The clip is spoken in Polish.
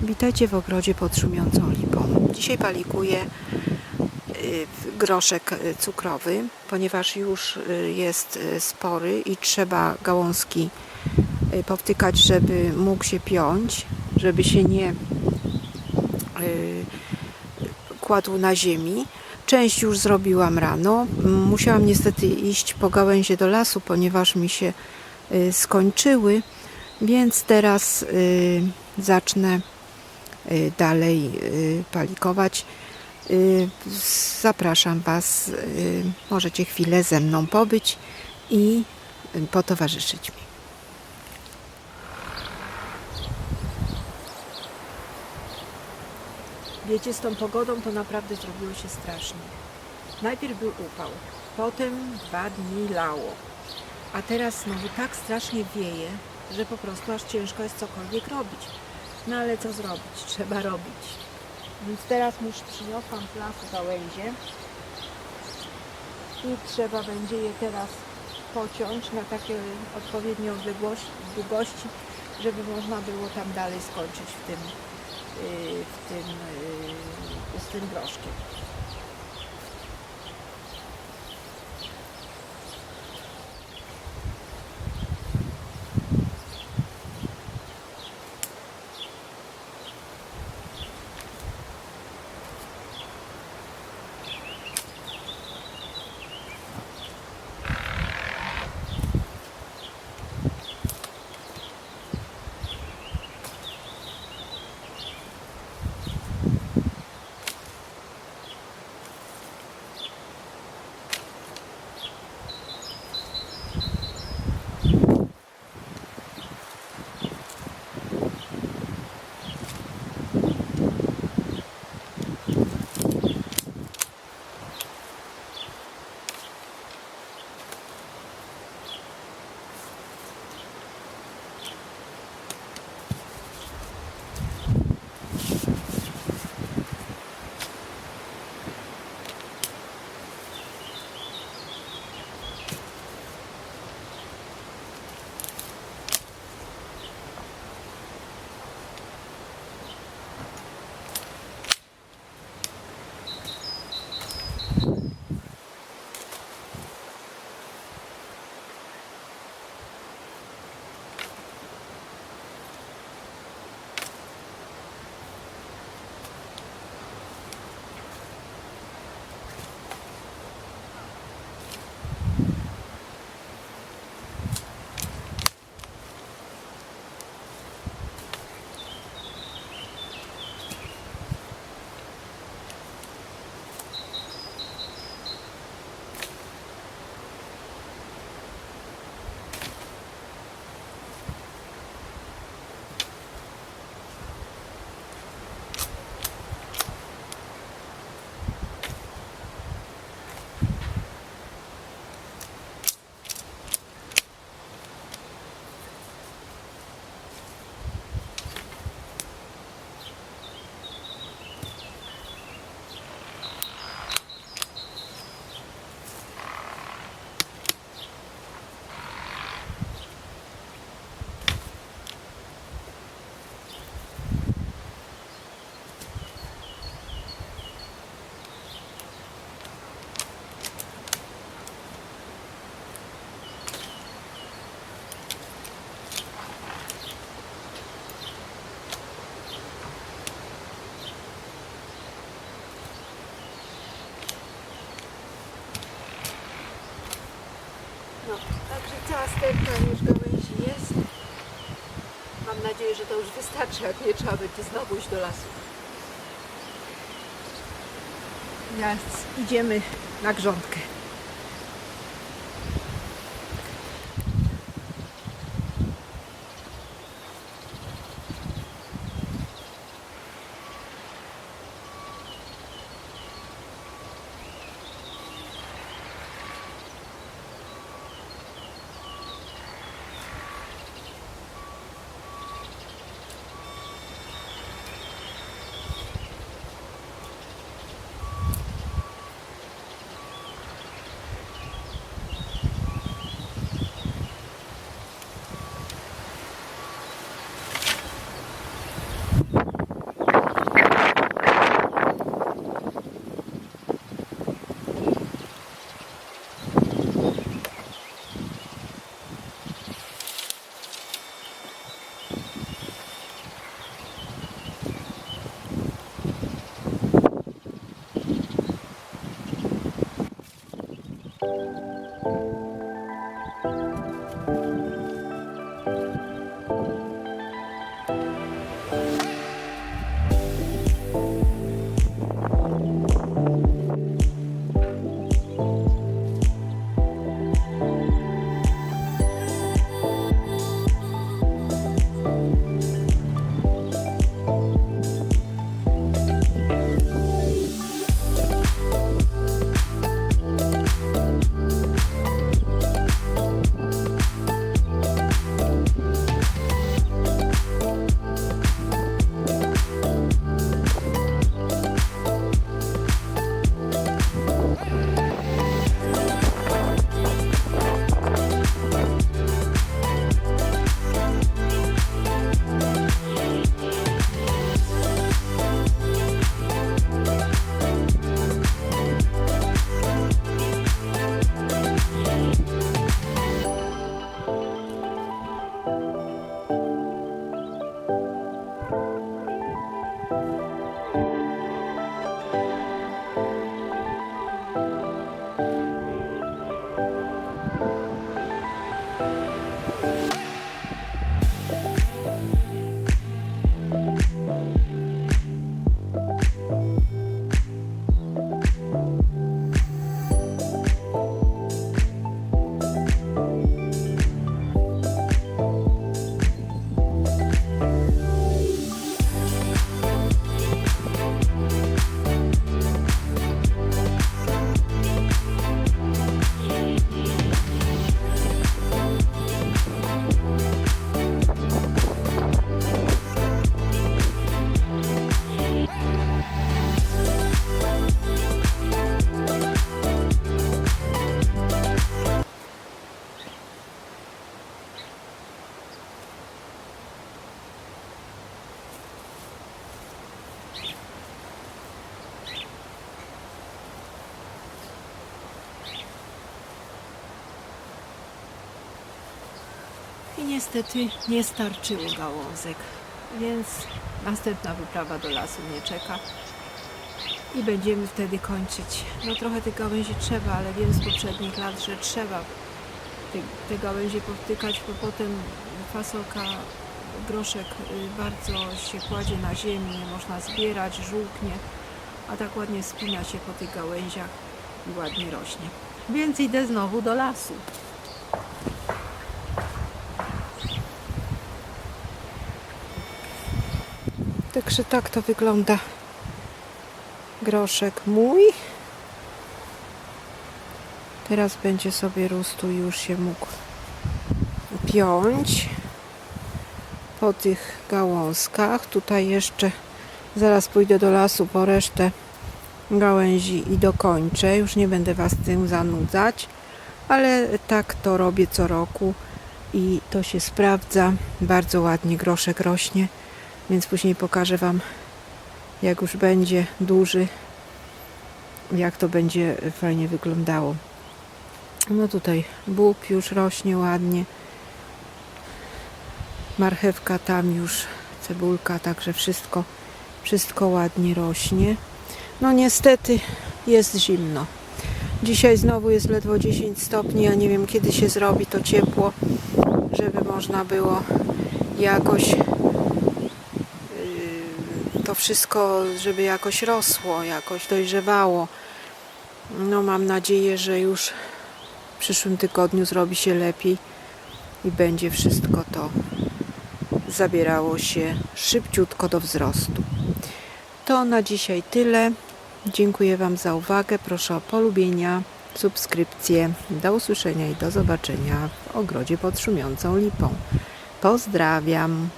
Witajcie w ogrodzie pod szumiącą lipą. Dzisiaj palikuję y, groszek y, cukrowy, ponieważ już y, jest spory i trzeba gałązki powtykać, żeby mógł się piąć, żeby się nie kładł na ziemi. Część już zrobiłam rano. Musiałam niestety iść po gałęzie do lasu, ponieważ mi się skończyły, więc teraz zacznę dalej y, palikować. Y, Zapraszam Was, y, możecie chwilę ze mną pobyć i y, potowarzyszyć mi. Wiecie, z tą pogodą to naprawdę zrobiło się strasznie. Najpierw był upał, potem dwa dni lało, a teraz znowu tak strasznie wieje, że po prostu aż ciężko jest cokolwiek robić. No ale co zrobić? Trzeba robić. Więc teraz już przyniosłam z lasu gałęzie i trzeba będzie je teraz pociąć na takie odpowiednie odległości, długości, żeby można było tam dalej skończyć w tym, yy, w tym, yy, z tym groszkiem. Sterta już gałęzi jest. Mam nadzieję, że to już wystarczy, jak nie trzeba będzie znowu iść do lasu. Teraz idziemy na grządkę. I niestety nie starczyło gałązek, więc następna wyprawa do lasu mnie czeka. I będziemy wtedy kończyć. No trochę tych gałęzi trzeba, ale wiem z poprzednich lat, że trzeba te, te gałęzie powtykać, bo potem fasolka, groszek y, bardzo się kładzie na ziemi, nie można zbierać, żółknie, a tak ładnie spina się po tych gałęziach i ładnie rośnie. Więc idę znowu do lasu. Także tak to wygląda groszek mój. Teraz będzie sobie rósł już się mógł piąć po tych gałązkach. Tutaj jeszcze zaraz pójdę do lasu po resztę gałęzi i dokończę. Już nie będę Was tym zanudzać, ale tak to robię co roku i to się sprawdza. Bardzo ładnie groszek rośnie, więc później pokażę Wam, jak już będzie duży, jak to będzie fajnie wyglądało. No tutaj bób już rośnie ładnie. Marchewka tam już, cebulka, także wszystko, wszystko ładnie rośnie. No niestety jest zimno. Dzisiaj znowu jest ledwo 10 stopni, ja nie wiem kiedy się zrobi to ciepło, żeby można było jakoś wszystko, żeby jakoś rosło, jakoś dojrzewało. No mam nadzieję, że już w przyszłym tygodniu zrobi się lepiej i będzie wszystko to zabierało się szybciutko do wzrostu. To na dzisiaj tyle. Dziękuję Wam za uwagę. Proszę o polubienia, subskrypcję. Do usłyszenia i do zobaczenia w ogrodzie pod szumiącą lipą. Pozdrawiam.